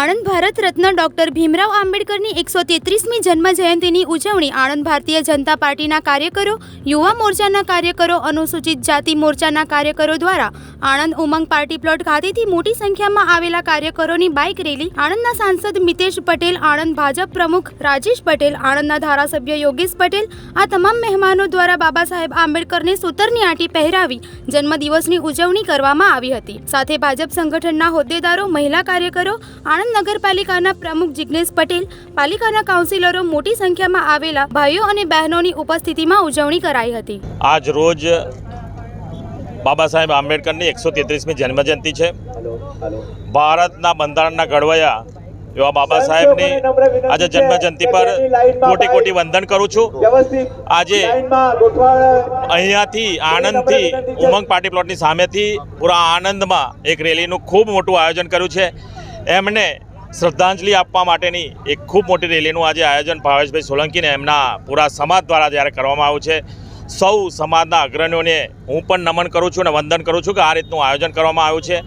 Anand Bharat Ratna doctor Bhimrao આંબેડકરની એકસો તેત્રીસમી જન્મ જયંતિની ઉજવણી આણંદ ભારતીય જનતા પાર્ટીના કાર્યકરો, યુવા મોરચાના કાર્યકરો, અનુસૂચિત જાતિ મોરચાના કાર્યકરો દ્વારા આણંદ ઉમંગ પાર્ટી પ્લોટ ખાતેથી મોટી સંખ્યામાં આવેલા કાર્યકરોની બાઇક રેલી આણંદના સાંસદ મિતેશ પટેલ, આણંદ ભાજપ પ્રમુખ રાજેશ પટેલ, આણંદના ધારાસભ્ય યોગેશ પટેલ, આ તમામ મહેમાનો દ્વારા બાબા સાહેબ આંબેડકરને સૂતરની આંટી પહેરાવી જન્મદિવસની ઉજવણી કરવામાં આવી હતી. સાથે ભાજપ સંગઠનના હોદ્દેદારો, મહિલા કાર્યકરો, આણંદ નગરપાલિકાના પ્રમુખ જિજ્ઞેશ પટેલ પાલિકાના કાઉન્સિલરો મોટી સંખ્યામાં આવેલા ભાઈઓ અને બહેનોની ઉપસ્થિતિમાં ઉજવણી કરાઈ હતી. આજ રોજ બાબા સાહેબ આંબેડકરની એકસો તેત્રીસમી જન્મજયંતિ છે. ભારતના બંધારણના ઘડવૈયા એવા બાબા સાહેબની આજે જન્મજયંતિ પર કોટી કોટી વંદન કરું છું. આજે અહીંયાથી આણંદથી ઉમંગ પાર્ટી પ્લોટની સામેથી પૂરા આણંદમાં એક રેલીનું ખૂબ મોટું આયોજન કર્યું છે. એમને શ્રદ્ધાંજલિ આપવા માટેની એક ખૂબ મોટી રેલીનું આજે આયોજન ભાવેશભાઈ સોલંકીને એમના પૂરા સમાજ દ્વારા જ્યારે કરવામાં આવ્યું છે. સૌ સમાજના અગ્રણીઓને હું પણ નમન કરું છું અને વંદન કરું છું કે આ રીતનું આયોજન કરવામાં આવ્યું છે.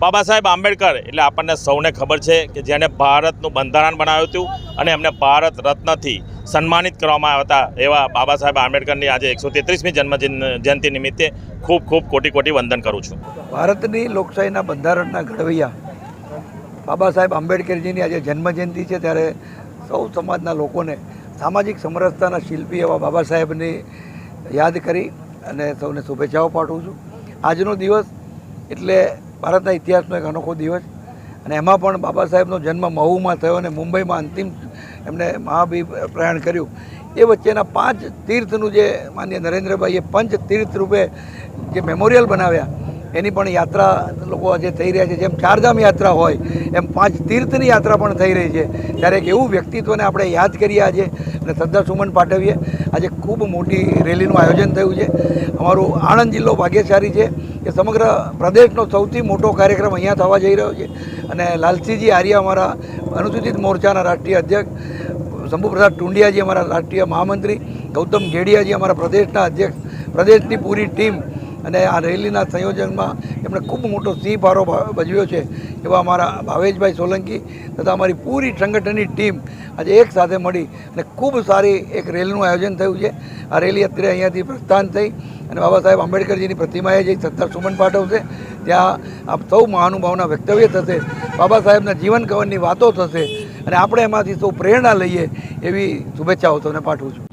બાબા સાહેબ આંબેડકર, એટલે આપણને સૌને ખબર છે કે જેણે ભારતનું બંધારણ બનાવ્યું હતું અને એમને ભારત રત્નથી સન્માનિત કરવામાં આવ્યા હતા એવા બાબા સાહેબ આંબેડકરની આજે એકસો તેત્રીસમી જન્મ જયંતિ નિમિત્તે ખૂબ ખૂબ કોટી કોટી વંદન કરું છું. ભારતની લોકશાહીના બંધારણના ઘડવૈયા બાબા સાહેબ આંબેડકરજીની આજે જન્મજયંતિ છે ત્યારે સૌ સમાજના લોકોને સામાજિક સમરસતાના શિલ્પી એવા બાબા સાહેબની યાદ કરી અને સૌને શુભેચ્છાઓ પાઠવું છું. આજનો દિવસ એટલે ભારતના ઇતિહાસનો એક અનોખો દિવસ અને એમાં પણ બાબા સાહેબનો જન્મ મહુમાં થયો અને મુંબઈમાં અંતિમ એમને મહાભી પ્રયાણ કર્યું. એ વચ્ચેના પાંચ તીર્થનું જે માન્ય નરેન્દ્રભાઈએ પંચ તીર્થ રૂપે જે મેમોરિયલ બનાવ્યા એની પણ યાત્રા લોકો આજે થઈ રહ્યા છે. જેમ ચારધામ યાત્રા હોય, એમ પાંચ તીર્થની યાત્રા પણ થઈ રહી છે. ત્યારે એક એવું વ્યક્તિત્વને આપણે યાદ કરીએ આજે અને શ્રદ્ધા સુમન પાઠવીએ આજે ખૂબ મોટી રેલીનું આયોજન થયું છે. અમારું આણંદ જિલ્લો ભાગ્યશાળી છે કે સમગ્ર પ્રદેશનો સૌથી મોટો કાર્યક્રમ અહીંયા થવા જઈ રહ્યો છે. અને લાલસિંહજી આર્ય અમારા અનુસૂચિત મોરચાના રાષ્ટ્રીય અધ્યક્ષ, શંભુપ્રસાદ ટુંડિયાજી અમારા રાષ્ટ્રીય મહામંત્રી, ગૌતમ ઘેડિયાજી અમારા પ્રદેશના અધ્યક્ષ, પ્રદેશની પૂરી ટીમ અને આ રેલીના સંયોજનમાં એમણે ખૂબ મોટો સિંહ ફાળો ભજવ્યો છે એવા અમારા ભાવેશભાઈ સોલંકી તથા અમારી પૂરી સંગઠનની ટીમ આજે એક સાથે મળી અને ખૂબ સારી એક રેલીનું આયોજન થયું છે. આ રેલી અત્યારે અહીંયાથી પ્રસ્થાન થઈ અને બાબા સાહેબ આંબેડકરજીની પ્રતિમાએ જઈ સત્તર સુમન પાઠવશે ત્યાં આપ સૌ મહાનુભાવના વક્તવ્ય થશે, બાબા સાહેબના જીવન કવનની વાતો થશે અને આપણે એમાંથી સૌ પ્રેરણા લઈએ એવી શુભેચ્છાઓ તમને પાઠવું છું.